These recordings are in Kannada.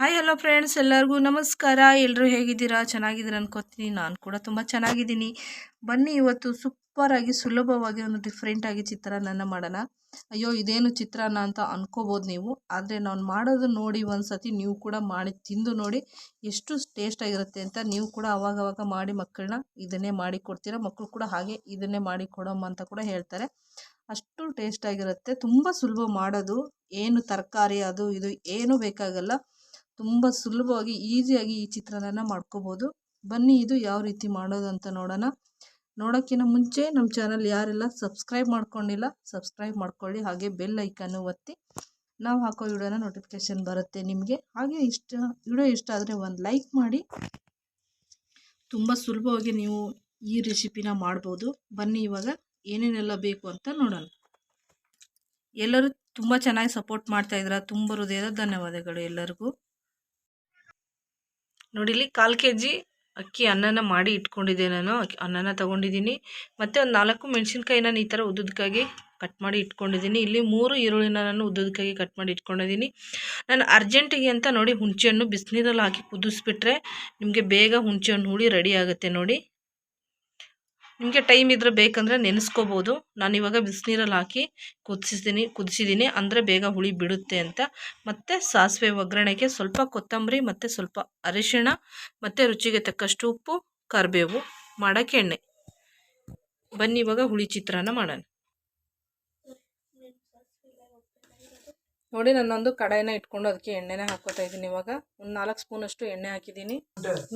ಹಾಯ್ ಹಲೋ ಫ್ರೆಂಡ್ಸ್ ಎಲ್ಲರಿಗೂ ನಮಸ್ಕಾರ. ಎಲ್ಲರೂ ಹೇಗಿದ್ದೀರಾ? ಚೆನ್ನಾಗಿದ್ದೀರಾ ಅನ್ಕೋತೀನಿ. ನಾನು ಕೂಡ ತುಂಬ ಚೆನ್ನಾಗಿದ್ದೀನಿ. ಬನ್ನಿ ಇವತ್ತು ಸೂಪರಾಗಿ ಸುಲಭವಾಗಿ ಒಂದು ಡಿಫ್ರೆಂಟಾಗಿ ಚಿತ್ರಾನ್ನ ಮಾಡೋಣ. ಅಯ್ಯೋ, ಇದೇನು ಚಿತ್ರಾನ್ನ ಅಂತ ಅನ್ಕೋಬೋದು ನೀವು. ಆದರೆ ನಾನು ಮಾಡೋದು ನೋಡಿ ಒಂದು ಸತಿ ನೀವು ಕೂಡ ಮಾಡಿ, ತಿಂದು ನೋಡಿ ಎಷ್ಟು ಟೇಸ್ಟಾಗಿರುತ್ತೆ ಅಂತ ನೀವು ಕೂಡ ಅವಾಗವಾಗ ಮಾಡಿ ಮಕ್ಕಳನ್ನ ಇದನ್ನೇ ಮಾಡಿ ಕೊಡ್ತೀರಾ? ಮಕ್ಕಳು ಕೂಡ ಹಾಗೆ ಇದನ್ನೇ ಮಾಡಿ ಕೊಡಮ್ಮ ಅಂತ ಕೂಡ ಹೇಳ್ತಾರೆ. ಅಷ್ಟು ಟೇಸ್ಟಾಗಿರುತ್ತೆ ತುಂಬ ಸುಲಭ ಮಾಡೋದು. ಏನು ತರಕಾರಿ ಅದು, ಇದು, ಏನೂ ಬೇಕಾಗಲ್ಲ. ತುಂಬ ಸುಲಭವಾಗಿ, ಈಸಿಯಾಗಿ ಈ ಚಿತ್ರಾನ್ನ ಮಾಡ್ಕೋಬೋದು. ಬನ್ನಿ, ಇದು ಯಾವ ರೀತಿ ಮಾಡೋದು ಅಂತ ನೋಡೋಣ. ನೋಡೋಕ್ಕಿಂತ ಮುಂಚೆ ನಮ್ಮ ಚಾನಲ್ ಯಾರೆಲ್ಲ ಸಬ್ಸ್ಕ್ರೈಬ್ ಮಾಡ್ಕೊಂಡಿಲ್ಲ, ಸಬ್ಸ್ಕ್ರೈಬ್ ಮಾಡ್ಕೊಳ್ಳಿ. ಹಾಗೆ ಬೆಲ್ ಐಕನ್ನು ಒತ್ತಿ. ನಾವು ಹಾಕೋ ವಿಡಿಯೋನ ನೋಟಿಫಿಕೇಷನ್ ಬರುತ್ತೆ ನಿಮಗೆ. ಹಾಗೆ ಇಷ್ಟ, ವಿಡಿಯೋ ಇಷ್ಟ ಆದರೆ ಒಂದು ಲೈಕ್ ಮಾಡಿ. ತುಂಬ ಸುಲಭವಾಗಿ ನೀವು ಈ ರೆಸಿಪಿನ ಮಾಡ್ಬೋದು. ಬನ್ನಿ ಇವಾಗ ಏನೇನೆಲ್ಲ ಬೇಕು ಅಂತ ನೋಡೋಣ. ಎಲ್ಲರೂ ತುಂಬ ಚೆನ್ನಾಗಿ ಸಪೋರ್ಟ್ ಮಾಡ್ತಾಯಿದ್ರ ತುಂಬ ಹೃದಯದ ಧನ್ಯವಾದಗಳು ಎಲ್ಲರಿಗೂ. ನೋಡಿ ಇಲ್ಲಿ ಕಾಲು ಕೆ ಜಿ ಅಕ್ಕಿ ಅನ್ನನ ಮಾಡಿ ಇಟ್ಕೊಂಡಿದ್ದೆ ನಾನು. ಅನ್ನನ ತಗೊಂಡಿದ್ದೀನಿ. ಮತ್ತು ಒಂದು ನಾಲ್ಕು ಮೆಣಸಿನ್ಕಾಯಿ ನಾನು ಈ ಥರ ಉದ್ದುದಕ್ಕಾಗಿ ಕಟ್ ಮಾಡಿ ಇಟ್ಕೊಂಡಿದ್ದೀನಿ. ಇಲ್ಲಿ ಮೂರು ಈರುಳ್ಳಿನ ನಾನು ಉದ್ದುದಕ್ಕಾಗಿ ಕಟ್ ಮಾಡಿ ಇಟ್ಕೊಂಡಿದ್ದೀನಿ. ನಾನು ಅರ್ಜೆಂಟಿಗೆ ಅಂತ ನೋಡಿ ಹುಣಸೆಹಣ್ಣು ಬಿಸಿನೀರಲ್ಲಿ ಹಾಕಿ ಕುದಿಸ್ಬಿಟ್ರೆ ನಿಮಗೆ ಬೇಗ ಹುಣಸೆಹಣ್ಣು ಹುಳಿ ರೆಡಿ ಆಗುತ್ತೆ ನೋಡಿ. ನಿಮಗೆ ಟೈಮ್ ಇದ್ರೆ ಬೇಕಂದರೆ ನೆನೆಸ್ಕೋಬೋದು. ನಾನು ಇವಾಗ ಬಿಸಿನೀರಲ್ಲಿ ಹಾಕಿ ಕುದಿಸಿದ್ದೀನಿ ಕುದಿಸಿದ್ದೀನಿ ಅಂದರೆ ಬೇಗ ಹುಳಿ ಬಿಡುತ್ತೆ ಅಂತ. ಮತ್ತು ಸಾಸಿವೆ ಒಗ್ಗರಣೆಗೆ ಸ್ವಲ್ಪ ಕೊತ್ತಂಬರಿ, ಮತ್ತು ಸ್ವಲ್ಪ ಅರಿಶಿಣ, ಮತ್ತು ರುಚಿಗೆ ತಕ್ಕಷ್ಟು ಉಪ್ಪು, ಕರಿಬೇವು ಮಾಡೋಕ್ಕೆ ಎಣ್ಣೆ. ಬನ್ನಿ ಇವಾಗ ಹುಳಿ ಚಿತ್ರಾನ್ನ ಮಾಡೋಣ. ನೋಡಿ ನಾನೊಂದು ಕಡಾಯಿನ ಇಟ್ಕೊಂಡು ಅದಕ್ಕೆ ಎಣ್ಣೆನ ಹಾಕೋತಾ ಇದ್ದೀನಿ ಇವಾಗ. ಒಂದು ನಾಲ್ಕು ಸ್ಪೂನಷ್ಟು ಎಣ್ಣೆ ಹಾಕಿದ್ದೀನಿ.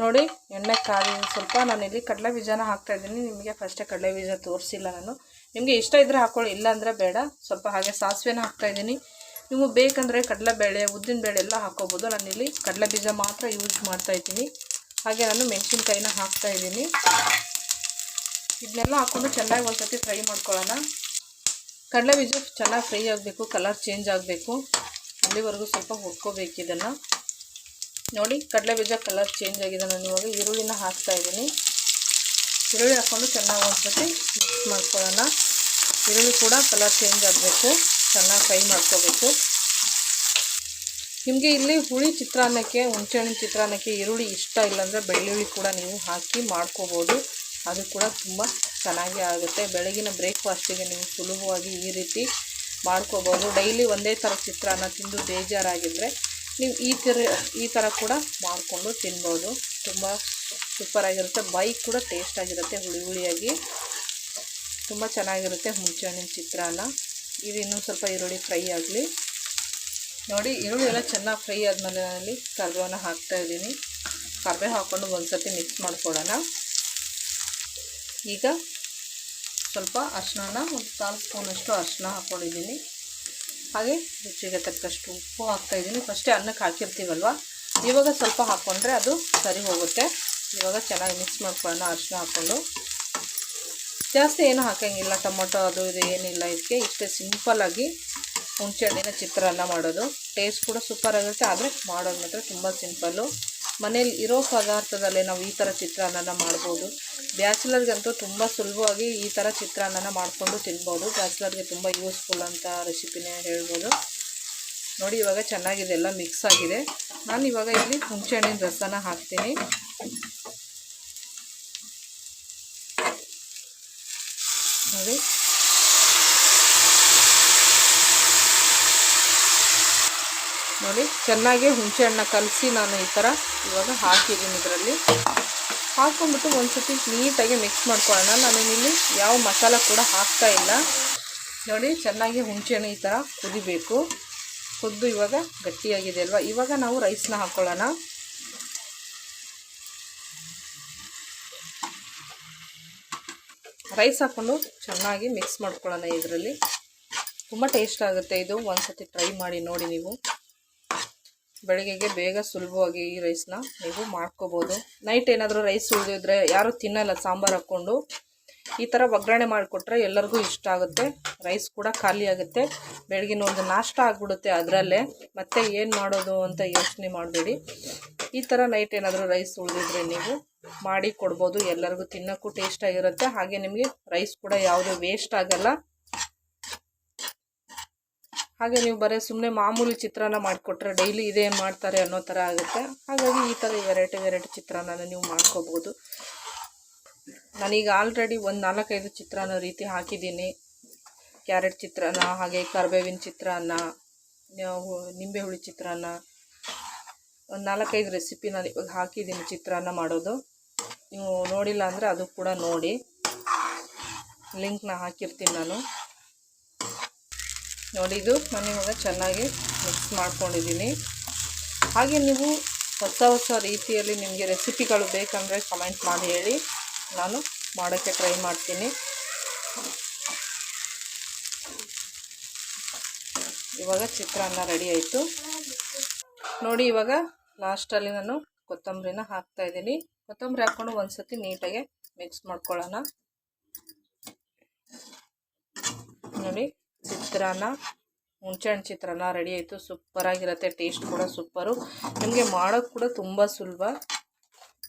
ನೋಡಿ, ಎಣ್ಣೆ ಕಾದಿ ಸ್ವಲ್ಪ ನಾನು ಇಲ್ಲಿ ಕಡಲೆ ಬೀಜನ ಹಾಕ್ತಾ ಇದ್ದೀನಿ. ನಿಮಗೆ ಫಸ್ಟೇ ಕಡಲೆ ಬೀಜ ತೋರಿಸಿಲ್ಲ ನಾನು. ನಿಮಗೆ ಇಷ್ಟ ಇದ್ದರೆ ಹಾಕೊಳ್ಳಿ, ಇಲ್ಲ ಅಂದರೆ ಬೇಡ. ಸ್ವಲ್ಪ ಹಾಗೆ ಸಾಸಿವೆನ ಹಾಕ್ತಾ ಇದ್ದೀನಿ. ನೀವು ಬೇಕಂದರೆ ಉದ್ದಿನ ಬೇಳೆ ಎಲ್ಲ ಹಾಕೋಬೋದು. ನಾನಿಲ್ಲಿ ಕಡಲೆ ಬೀಜ ಮಾತ್ರ ಯೂಸ್ ಮಾಡ್ತಾ ಇದ್ದೀನಿ. ಹಾಗೆ ನಾನು ಮೆಣಸಿನ್ಕಾಯಿನ ಹಾಕ್ತಾ ಇದ್ದೀನಿ. ಇದನ್ನೆಲ್ಲ ಹಾಕ್ಕೊಂಡು ಚೆನ್ನಾಗಿ ಒಂದು ಸತಿ ಫ್ರೈ ಮಾಡ್ಕೊಳ್ಳೋಣ. ಕಡಲೆ ಬೀಜ ಚೆನ್ನಾಗಿ ಫ್ರೈ ಆಗಬೇಕು ಕಲರ್ ಚೇಂಜ್ ಆಗಬೇಕು. ಅಲ್ಲಿವರೆಗೂ ಸ್ವಲ್ಪ ಹುಡ್ಕೋಬೇಕು ಇದನ್ನು. ನೋಡಿ, ಕಡಲೆ ಬೀಜ ಕಲರ್ ಚೇಂಜ್ ಆಗಿದೆ ನಾನು ಇವಾಗ. ಈರುಳ್ಳಿನ ಹಾಕ್ತಾ ಇದ್ದೀನಿ. ಈರುಳ್ಳಿ ಹಾಕ್ಕೊಂಡು ಚೆನ್ನಾಗಿ ಒಂದ್ಸತಿ ಮಿಕ್ಸ್ ಮಾಡ್ಕೊಳ್ಳೋಣ. ಈರುಳ್ಳಿ ಕೂಡ ಕಲರ್ ಚೇಂಜ್ ಆಗಬೇಕು. ಚೆನ್ನಾಗಿ ಫ್ರೈ ಮಾಡ್ಕೋಬೇಕು. ನಿಮಗೆ ಇಲ್ಲಿ ಹುಳಿ ಚಿತ್ರಾನ್ನಕ್ಕೆ ಹುಣಸೆಹಣ್ಣಿನ ಚಿತ್ರಾನ್ನಕ್ಕೆ ಈರುಳ್ಳಿ ಇಷ್ಟ ಇಲ್ಲಾಂದರೆ ಬೆಳ್ಳುಳ್ಳಿ ಕೂಡ ನೀವು ಹಾಕಿ ಮಾಡ್ಕೋಬೋದು. ಅದು ಕೂಡ ತುಂಬ ಚೆನ್ನಾಗಿ ಆಗುತ್ತೆ. ಬೆಳಗಿನ ಬ್ರೇಕ್ಫಾಸ್ಟಿಗೆ ನೀವು ಸುಲಭವಾಗಿ ಈ ರೀತಿ ಮಾಡ್ಕೋಬೋದು ಡೈಲಿ ಒಂದೇ ಥರ ಚಿತ್ರಾನ್ನ ತಿಂದು ಬೇಜಾರಾಗಿದ್ದರೆ ನೀವು ಈ ಥರ ಈ ಥರ ಕೂಡ ಮಾಡಿಕೊಂಡು ತಿನ್ಬೋದು. ತುಂಬ ಸೂಪರಾಗಿರುತ್ತೆ ಬೈಕ್ ಕೂಡ ಟೇಸ್ಟಾಗಿರುತ್ತೆ ಹುಳಿ ಹುಳಿಯಾಗಿ ತುಂಬ ಚೆನ್ನಾಗಿರುತ್ತೆ ಹುಣಸೆಹಣ್ಣಿನ ಚಿತ್ರಾನ್ನ. ಇದು ಇನ್ನೂ ಸ್ವಲ್ಪ ಈರುಳ್ಳಿ ಫ್ರೈ ಆಗಲಿ. ನೋಡಿ, ಈರುಳ್ಳಿ ಎಲ್ಲ ಚೆನ್ನಾಗಿ ಫ್ರೈ ಆದಮೇಲೆ ಅಲ್ಲಿ ಕರ್ಬೇವನ್ನ ಹಾಕ್ತಾ ಇದ್ದೀನಿ. ಕರ್ಬೇವು ಹಾಕ್ಕೊಂಡು ಒಂದು ಸರ್ತಿ ಮಿಕ್ಸ್ ಮಾಡ್ಕೊಡೋಣ ಈಗ ಸ್ವಲ್ಪ ಅರ್ಶಿನ ಒಂದು ಕಾಲು ಸ್ಪೂನಷ್ಟು ಅರಿಶಿನ ಹಾಕ್ಕೊಂಡಿದ್ದೀನಿ. ಹಾಗೆ ರುಚಿಗೆ ತಕ್ಕಷ್ಟು ಉಪ್ಪು ಹಾಕ್ತಾಯಿದ್ದೀನಿ ಫಸ್ಟೇ ಅನ್ನಕ್ಕೆ ಹಾಕಿರ್ತೀವಲ್ವ? ಇವಾಗ ಸ್ವಲ್ಪ ಹಾಕ್ಕೊಂಡ್ರೆ ಅದು ಸರಿ ಹೋಗುತ್ತೆ. ಇವಾಗ ಚೆನ್ನಾಗಿ ಮಿಕ್ಸ್ ಮಾಡ್ಕೊಳ್ಳೋಣ ಅರಿಶಿನ ಹಾಕ್ಕೊಂಡು. ಜಾಸ್ತಿ ಏನೂ ಹಾಕೋಂಗಿಲ್ಲ. ಟೊಮೊಟೊ ಅದು ಇದು ಏನಿಲ್ಲ ಇದಕ್ಕೆ. ಇಷ್ಟೇ ಸಿಂಪಲ್ಲಾಗಿ ಹುಣಸೆ ಹಣ್ಣಿನ ಚಿತ್ರಾನ್ನ ಮಾಡೋದು. ಟೇಸ್ಟ್ ಕೂಡ ಸೂಪರ್ ಆಗುತ್ತೆ. ಆದರೆ ಮಾಡೋದು ಮಾತ್ರ ತುಂಬ ಸಿಂಪಲ್ಲು ಮನೇಲಿ ಇರೋ ಪದಾರ್ಥದಲ್ಲೇ ನಾವು ಈ ಥರ ಚಿತ್ರಾನ್ನ ಮಾಡ್ಬೋದು. ಬ್ಯಾಚುಲರ್ಗಂತೂ ತುಂಬ ಸುಲಭವಾಗಿ ಈ ಥರ ಚಿತ್ರಾನ್ನ ಮಾಡಿಕೊಂಡು ತಿನ್ಬೋದು. ಬ್ಯಾಚುಲರ್ಗೆ ತುಂಬ ಯೂಸ್ಫುಲ್ ಅಂತ ರೆಸಿಪಿನೇ ಹೇಳ್ಬೋದು. ನೋಡಿ, ಇವಾಗ ಚೆನ್ನಾಗಿದೆ ಎಲ್ಲ ಮಿಕ್ಸ್ ಆಗಿದೆ. ನಾನು ಇವಾಗ ಇಲ್ಲಿ ಹುಣಸೆ ಹಣ್ಣಿನ ರಸನ ಹಾಕ್ತೀನಿ. ನೋಡಿ. ನೋಡಿ, ಚೆನ್ನಾಗಿ ಹುಣಸೆ ಹಣ್ಣ ಕಲಸಿ ನಾನು ಈ ಥರ ಇವಾಗ ಹಾಕಿದ್ದೀನಿ ಇದರಲ್ಲಿ. ಹಾಕ್ಕೊಂಬಿಟ್ಟು ಒಂದು ಸತಿ ನೀಟಾಗಿ ಮಿಕ್ಸ್ ಮಾಡ್ಕೊಳ್ಳೋಣ. ಇಲ್ಲಿ ಯಾವ ಮಸಾಲ ಕೂಡ ಹಾಕ್ತಾ ಇಲ್ಲ. ನೋಡಿ, ಚೆನ್ನಾಗಿ ಹುಣಸೆ ಹಣ್ಣು ಈ ಥರ ಕುದಿಬೇಕು. ಕುದ್ದು ಇವಾಗ ಗಟ್ಟಿಯಾಗಿದೆ ಅಲ್ವಾ? ಇವಾಗ ನಾವು ರೈಸ್ನ ಹಾಕ್ಕೊಳ್ಳೋಣ. ರೈಸ್ ಹಾಕ್ಕೊಂಡು ಚೆನ್ನಾಗಿ ಮಿಕ್ಸ್ ಮಾಡ್ಕೊಳ್ಳೋಣ ಇದರಲ್ಲಿ. ತುಂಬ ಟೇಸ್ಟ್ ಆಗುತ್ತೆ ಇದು. ಒಂದು ಸತಿ ಟ್ರೈ ಮಾಡಿ ನೋಡಿ ನೀವು. ಬೆಳಗ್ಗೆಗೆ ಬೇಗ ಸುಲಭವಾಗಿ ಈ ರೈಸ್ನ ನೀವು ಮಾಡ್ಕೋಬೋದು. ನೈಟ್ ಏನಾದರೂ ರೈಸ್ ಉಳಿದಿದ್ರೆ ಯಾರೂ ತಿನ್ನಲ್ಲ, ಸಾಂಬಾರು ಹಾಕ್ಕೊಂಡು. ಈ ಥರ ಒಗ್ಗರಣೆ ಮಾಡಿಕೊಟ್ರೆ ಎಲ್ಲರಿಗೂ ಇಷ್ಟ ಆಗುತ್ತೆ. ರೈಸ್ ಕೂಡ ಖಾಲಿ ಆಗುತ್ತೆ. ಬೆಳಗಿನ ಒಂದು ನಾಷ್ಟ ಆಗಿಬಿಡುತ್ತೆ ಅದರಲ್ಲೇ. ಮತ್ತೆ ಏನು ಮಾಡೋದು ಅಂತ ಯೋಚನೆ ಮಾಡಬೇಡಿ. ಈ ಥರ ನೈಟ್ ಏನಾದರೂ ರೈಸ್ ಉಳಿದಿದ್ರೆ ನೀವು ಮಾಡಿ ಕೊಡ್ಬೋದು. ಎಲ್ಲರಿಗೂ ತಿನ್ನೋಕ್ಕೂ ಟೇಸ್ಟಾಗಿರುತ್ತೆ ಹಾಗೆ ನಿಮಗೆ ರೈಸ್ ಕೂಡ ಯಾವುದೇ ವೇಸ್ಟ್ ಆಗಲ್ಲ. ಹಾಗೆ ನೀವು ಬರೀ ಸುಮ್ಮನೆ ಮಾಮೂಲಿ ಚಿತ್ರಾನ್ನ ಮಾಡಿಕೊಟ್ರೆ ಡೈಲಿ ಇದೇ ಮಾಡ್ತಾರೆ ಅನ್ನೋ ಥರ ಆಗುತ್ತೆ. ಹಾಗಾಗಿ ಈ ಥರ ವೆರೈಟಿ ವೆರೈಟಿ ಚಿತ್ರಾನ್ನ ನೀವು ಮಾಡ್ಕೋಬೋದು. ನಾನೀಗ ಆಲ್ರೆಡಿ ಒಂದು ನಾಲ್ಕೈದು ಚಿತ್ರಾನ್ನ ರೀತಿ ಹಾಕಿದ್ದೀನಿ. ಕ್ಯಾರೆಟ್ ಚಿತ್ರಾನ್ನ, ಹಾಗೆ ಕರ್ಬೇವಿನ ಚಿತ್ರಾನ್ನ ನಿಂಬೆ ಹುಳಿ ಚಿತ್ರಾನ್ನ. ಒಂದು ನಾಲ್ಕೈದು ರೆಸಿಪಿ ನಾನು ಇವಾಗ ಹಾಕಿದ್ದೀನಿ ಚಿತ್ರಾನ್ನ ಮಾಡೋದು. ನೀವು ನೋಡಿಲ್ಲ ಅಂದರೆ ಅದು ಕೂಡ ನೋಡಿ. ಲಿಂಕ್ನ ಹಾಕಿರ್ತೀನಿ ನಾನು. ನೋಡಿ, ಇದು ನಾನು ಇವಾಗ ಚೆನ್ನಾಗಿ ಮಿಕ್ಸ್ ಮಾಡ್ಕೊಂಡಿದ್ದೀನಿ. ಹಾಗೆ ನೀವು ಹೊಸ ಹೊಸ ರೀತಿಯಲ್ಲಿ ನಿಮಗೆ ರೆಸಿಪಿಗಳು ಬೇಕಂದರೆ ಕಮೆಂಟ್ ಮಾಡಿ ಹೇಳಿ. ನಾನು ಮಾಡೋಕ್ಕೆ ಟ್ರೈ ಮಾಡ್ತೀನಿ. ಇವಾಗ ಚಿತ್ರಾನ್ನ ರೆಡಿ ಆಯಿತು. ನೋಡಿ, ಇವಾಗ ಲಾಸ್ಟಲ್ಲಿ ನಾನು ಕೊತ್ತಂಬರಿನ ಹಾಕ್ತಾ ಇದ್ದೀನಿ. ಕೊತ್ತಂಬರಿ ಹಾಕ್ಕೊಂಡು ಒಂದು ಸತಿ ನೀಟಾಗಿ ಮಿಕ್ಸ್ ಮಾಡ್ಕೊಳ್ಳೋಣ ನೋಡಿ ಚಿತ್ರಾನ್ನ, ಹುಣ್ಸೆಹಣ್ಣು ಚಿತ್ರಾನ್ನ ರೆಡಿ ಆಯಿತು. ಸೂಪರಾಗಿರುತ್ತೆ ಟೇಸ್ಟ್ ಕೂಡ ಸೂಪರು ನಿಮಗೆ ಮಾಡೋಕ್ಕೆ ಕೂಡ ತುಂಬ ಸುಲಭ.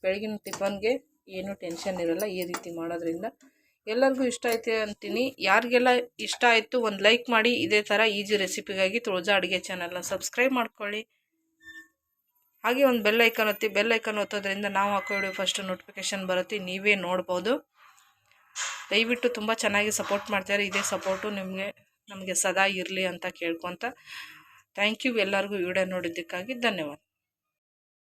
ಬೆಳಗಿನ ಟಿಫನ್ಗೆ ಏನೂ ಟೆನ್ಷನ್ ಇರಲ್ಲ, ಈ ರೀತಿ ಮಾಡೋದ್ರಿಂದ. ಎಲ್ಲರಿಗೂ ಇಷ್ಟ ಆಯ್ತು ಅಂತೀನಿ. ಯಾರಿಗೆಲ್ಲ ಇಷ್ಟ ಆಯಿತು, ಒಂದು ಲೈಕ್ ಮಾಡಿ. ಇದೇ ಥರ ಈಜಿ ರೆಸಿಪಿಗಾಗಿ ತುಳಜಾ ಅಡುಗೆ ಚಾನಲ್ನ ಸಬ್ಸ್ಕ್ರೈಬ್ ಮಾಡ್ಕೊಳ್ಳಿ. ಹಾಗೆ ಒಂದು ಬೆಲ್ ಐಕನ್ ಒತ್ತಿ. ಬೆಲ್ ಐಕನ್ ಒತ್ತೋದ್ರಿಂದ ನಾವು ಹಾಕೋ ವಿಡಿಯೋ ಫಸ್ಟ್ ನೋಟಿಫಿಕೇಷನ್ ಬರುತ್ತೆ. ನೀವೇ ನೋಡ್ಬೋದು. ದಯವಿಟ್ಟು ತುಂಬ ಚೆನ್ನಾಗಿ ಸಪೋರ್ಟ್ ಮಾಡ್ತಾರೆ ಇದೇ ಸಪೋರ್ಟು ನಿಮಗೆ. ನಮಗೆ ಸದಾ ಇರಲಿ ಅಂತ ಕೇಳ್ಕೊತ ಥ್ಯಾಂಕ್ ಯು ಎಲ್ಲರಿಗೂ ವಿಡಿಯೋ ನೋಡಿದ್ದಕ್ಕಾಗಿ ಧನ್ಯವಾದ.